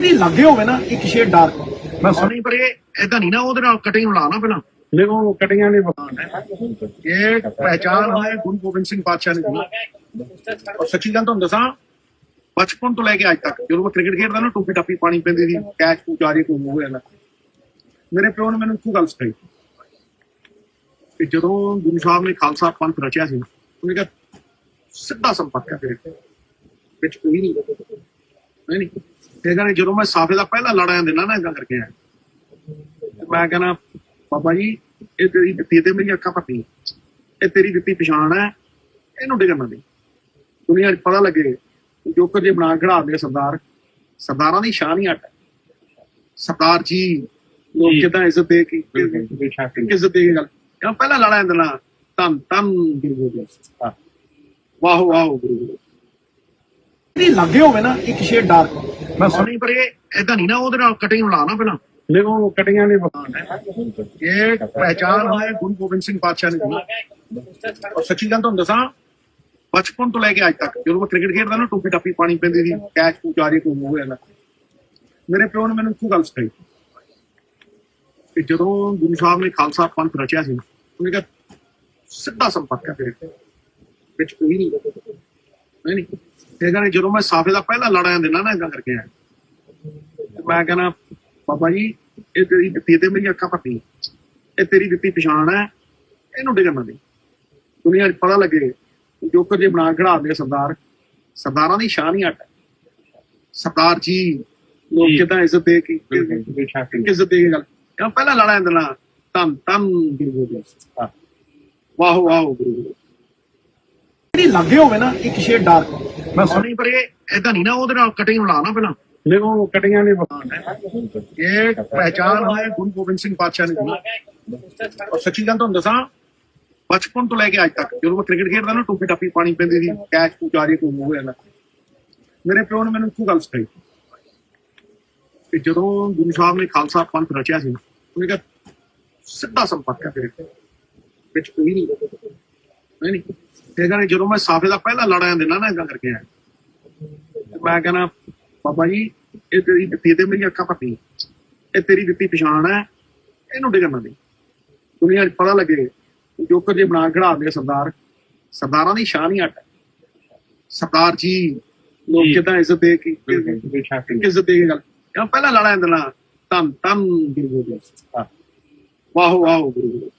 ਨਹੀਂ ਲੱਗੇ ਹੋਵੇ ਨਾ ਇੱਕ ਸ਼ੇਡ ਡਾਰਕ ਮੈਂ ਸੁਣੀ ਪਰ ਇਹ ਇਦਾਂ ਨਹੀਂ ਨਾ ਉਹਦੇ ਨਾਲ ਕਟਿੰਗ ਨੂੰ ਲਾਣਾ ਪਹਿਲਾਂ। ਦੇਖੋ ਕਟੀਆਂ ਨਹੀਂ ਇਹ ਪਹਿਚਾਨ ਹੈ ਗੁਰੂ ਗੋਬਿੰਦ ਸਿੰਘ ਪਾਤਸ਼ਾਹ ਨੇ ਔਰ ਸੱਚੀ ਗੱਲ ਤੁਹਾਨੂੰ ਦੱਸਾਂ ਬਚਪਨ ਤੋਂ ਲੈ ਕੇ ਅੱਜ ਤੱਕ ਜਦੋਂ ਮੈਂ ਕ੍ਰਿਕਟ ਖੇਡਦਾ ਨਾ ਟੋਪੀ ਟਾਪੀ ਪਾਣੀ ਪੈਂਦੀ ਸੀ ਕੈਚ ਪੁਚਾਰੀ ਕੋਈ ਹੋ ਗਿਆ ਮੇਰੇ ਪਿਓ ਨੇ ਮੈਨੂੰ ਇੱਕੋ ਗੱਲ ਸਿਖਾਈ। ਕਿ ਜਦੋਂ ਗੁਰੂ ਸਾਹਿਬ ਨੇ ਖਾਲਸਾ ਪੰਥ ਰਚਿਆ ਸੀ ਉਹਨੇ ਕਿਹਾ ਸਿੱਧਾ ਸੰਪਰਕ ਕਰੇ ਵਿੱਚ ਕੋਈ ਨਹੀਂ ਨਹੀਂ। ਤੇ ਕਹਿੰਦੇ ਜਦੋਂ ਮੈਂ ਸਾਫੇ ਦਾ ਪਹਿਲਾ ਲੜਾਇਆ ਦੇਣਾ ਨਾ ਇਦਾਂ ਕਰਕੇ ਤੇ ਮੈਂ ਕਹਿੰਦਾ ਬਾਬਾ ਜੀ ਇਹ ਤੇਰੀ ਦਿੱਤੀ ਤੇ ਮੇਰੀ ਅੱਖਾਂ ਪੱਟੀ ਇਹ ਤੇਰੀ ਦਿੱਤੀ ਪਛਾਣ ਹੈ ਇਹਨੂੰ ਡਿਗਣਾ ਨਹੀਂ ਦੁਨੀਆ 'ਚ ਪਤਾ ਲੱਗੇ ਜੋਕਰ ਜੇ ਬਣਾ ਖੜਾ ਦੇ ਸਰਦਾਰ ਸਰਦਾਰਾਂ ਦੀ ਸ਼ਾਨ ਹੀ ਅੱਟ। ਸਰਦਾਰ ਜੀ ਲੋਕ। ਕਿਦਾਂ ਇੱਜ਼ਤ ਦੇ ਕੇ ਇੱਜ਼ਤ ਦੇ ਕੇ ਗੱਲ ਕਿਉਂ ਪਹਿਲਾਂ ਲੜਾਇਆ ਦੇਣਾ ਤਨ ਤਨ ਗੁਰੂ ਗੋਬਿੰਦ। ਵਾਹ ਵਾਹ ਗੁਰੂ ਗੋਬਿੰਦ ਲੱਗੇ ਹੋਵੇ ਨਾ ਇੱਕ ਸ਼ੇਡ ਡਾਰਕ। ਮੈਂ ਸੁਣੀ ਪਰ ਇਹ ਇਦਾਂ ਨਹੀਂ ਨਾ ਉਹਦੇ ਨਾਲ ਕਟਿੰਗ ਨੂੰ ਲਾਣਾ ਪਹਿਲਾਂ। ਦੇਖੋ ਕਟੀਆਂ ਨਹੀਂ ਇਹ ਪਹਿਚਾਨ ਹੈ ਗੁਰੂ ਗੋਬਿੰਦ ਸਿੰਘ ਪਾਤਸ਼ਾਹ ਨੇ। ਔਰ ਸੱਚੀ ਗੱਲ ਤੁਹਾਨੂੰ ਦੱਸਾਂ ਬਚਪਨ ਤੋਂ ਲੈ ਕੇ ਅੱਜ ਤੱਕ ਜਦੋਂ ਮੈਂ ਕ੍ਰਿਕਟ ਖੇਡਦਾ ਨਾ ਟੋਪੀ ਟਾਪੀ ਪਾਣੀ ਪੈਂਦੀ ਸੀ ਕੈਚ ਪੁਚਾਰੀ ਕੋਈ ਹੋ ਗਿਆ ਮੇਰੇ ਪਿਓ ਨੇ ਮੈਨੂੰ ਇੱਕੋ ਗੱਲ ਸਿਖਾਈ ਕਿ ਜਦੋਂ ਗੁਰੂ ਸਾਹਿਬ ਨੇ ਖਾਲਸਾ ਪੰਥ ਰਚਿਆ ਸੀ ਉਹਨੇ ਕਿਹਾ ਸਿੱਧਾ ਸੰਪਰਕ ਕਰੇ ਵਿੱਚ ਕੋਈ ਨਹੀਂ ਨਹੀਂ। ਤੇ ਕਹਿੰਦੇ ਜਦੋਂ ਮੈਂ ਸਾਫੇ ਦਾ ਪਹਿਲਾ ਲੜਾਇਆ ਦੇਣਾ ਨਾ ਇਦਾਂ ਕਰਕੇ ਤੇ ਮੈਂ ਕਹਿੰਦਾ ਬਾਬਾ ਜੀ ਇਹ ਤੇਰੀ ਦਿੱਤੀ ਤੇ ਮੇਰੀ ਅੱਖਾਂ ਪੱਟੀ ਇਹ ਤੇਰੀ ਦਿੱਤੀ ਪਛਾਣ ਹੈ ਇਹਨੂੰ ਡਿਗਣਾ ਨਹੀਂ ਦੁਨੀਆ 'ਚ ਪਤਾ ਲੱਗੇ ਜੋਕਰ ਜੇ ਬਣਾ ਖੜਾ ਦੇ ਸਰਦਾਰ ਸਰਦਾਰਾਂ ਦੀ ਸ਼ਾਨ ਹੀ ਅੱਟ। ਸਰਦਾਰ ਜੀ ਲੋਕ। ਕਿਦਾਂ ਇੱਜ਼ਤ ਦੇ ਕੇ ਇੱਜ਼ਤ ਦੇ ਕੇ ਗੱਲ। ਕਿਉਂ ਪਹਿਲਾਂ ਲੜਾਇਆ ਦੇਣਾ ਤਨ ਤਨ। ਵਾਹ ਵਾਹ ਗੁਰੂ ਨਹੀਂ ਲੱਗੇ ਹੋਵੇ ਨਾ ਇੱਕ ਸ਼ੇਡ ਡਾਰਕ ਮੈਂ ਸੁਣੀ ਪਰ ਇਹ ਇਦਾਂ ਨਹੀਂ ਨਾ ਉਹਦੇ ਨਾਲ ਕਟਿੰਗ ਨੂੰ ਲਾਣਾ ਪਹਿਲਾਂ। ਦੇਖੋ ਕਟੀਆਂ ਨਹੀਂ ਇਹ ਪਹਿਚਾਨ ਹੈ ਗੁਰੂ ਗੋਬਿੰਦ ਸਿੰਘ ਪਾਤਸ਼ਾਹ ਨੇ ਦਿੱਤੀ। ਔਰ ਸੱਚੀ ਗੱਲ ਤੁਹਾਨੂੰ ਦੱਸਾਂ ਬਚਪਨ ਤੋਂ ਲੈ ਕੇ ਅੱਜ ਤੱਕ ਜਦੋਂ ਮੈਂ ਕ੍ਰਿਕਟ ਖੇਡਦਾ ਨਾ ਟੋਪੀ ਟਾਪੀ ਪਾਣੀ ਪੈਂਦੀ ਸੀ ਕੈਚ ਪੁਚਾਰੀ ਕੋਈ ਹੋ ਗਿਆ ਮੇਰੇ ਪਿਓ ਨੇ ਮੈਨੂੰ ਇੱਕੋ ਗੱਲ ਸਿਖਾਈ। ਕਿ ਜਦੋਂ ਗੁਰੂ ਸਾਹਿਬ ਨੇ ਖਾਲਸਾ ਪੰਥ ਰਚਿਆ ਸੀ ਉਹਨੇ ਕਿਹਾ ਸਿੱਧਾ ਸੰਪਰਕ ਕਰੇ ਵਿੱਚ ਕੋਈ ਨਹੀਂ। ਨਹੀਂ ਨਹੀਂ। ਤੇ ਕਹਿੰਦੇ ਜਦੋਂ ਮੈਂ ਸਾਫੇ ਦਾ ਪਹਿਲਾ ਲੜਾਇਆ ਦੇਣਾ ਨਾ ਇਦਾਂ ਕਰਕੇ ਮੈਂ ਕਹਿੰਦਾ ਬਾਬਾ ਜੀ ਇਹ ਤੇਰੀ ਦਿੱਤੀ ਤੇ ਮੇਰੀ ਅੱਖਾਂ ਪੱਟੀ ਇਹ ਤੇਰੀ ਦਿੱਤੀ ਪਛਾਣ ਹੈ। ਇਹਨੂੰ ਡਿਗਣਾ ਨਹੀਂ ਦੁਨੀਆ 'ਚ ਪਤਾ ਲੱਗੇ ਜੋਕਰ ਜੇ ਬਣਾ ਖੜਾ ਦੇ ਸਰਦਾਰ। ਸਰਦਾਰਾਂ ਦੀ ਸ਼ਾਨ ਹੀ ਅੱਟ। ਸਰਦਾਰ ਜੀ ਲੋਕ। ਕਿਦਾਂ ਇੱਜ਼ਤ ਦੇ ਕੇ ਇੱਜ਼ਤ ਦੇ ਕੇ ਗੱਲ ਕਿਉਂ ਪਹਿਲਾਂ ਲੜਾਇਆ ਦੇਣਾ ਤਨ ਤਨ ਗੁਰੂ ਗੋਬਿੰਦ। ਵਾਹ ਵਾਹ ਗੁਰੂ ਗੋਬਿੰਦ